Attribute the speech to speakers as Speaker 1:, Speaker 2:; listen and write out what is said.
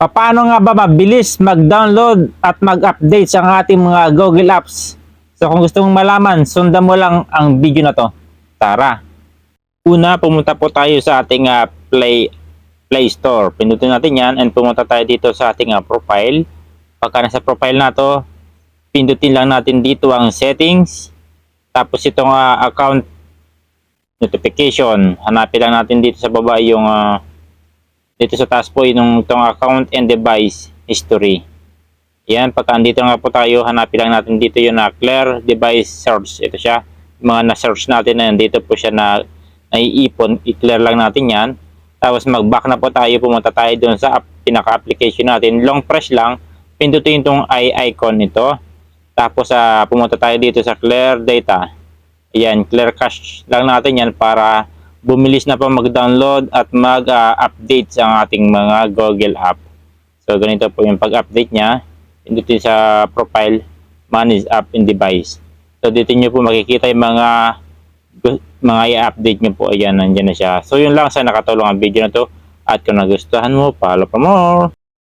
Speaker 1: Paano nga ba mabilis mag-download at mag-update sa ating mga Google Apps? So kung gusto mong malaman, sundan mo lang ang video na to. Tara! Una, pumunta po tayo sa ating ah, Play Play Store. Pindutin natin yan and pumunta tayo dito sa ating ah, profile. Pagka nasa profile na to, pindutin lang natin dito ang settings. Tapos itong ah, account notification. Hanapin lang natin dito sa baba yung ah, dito sa taas po yung itong account and device history. Yan, pagka andito nga po tayo, hanapin lang natin dito yung na clear device search. Ito siya, yung mga na-search natin na dito po siya na naiipon, i-clear lang natin yan. Tapos mag-back na po tayo, pumunta tayo dun sa app, pinaka-application natin. Long press lang, pindutin itong i icon nito. Tapos ah, pumunta tayo dito sa clear data. Ayan, clear cache lang natin yan para bumilis na pa mag-download at mag-update sa ating mga Google app. So ganito po yung pag-update niya. Pindutin sa profile, manage app and device. So dito nyo po makikita yung mga mga i-update nyo po. Ayan, nandyan na siya. So yun lang sa nakatulong ang video na to. At kung nagustuhan mo, follow for more.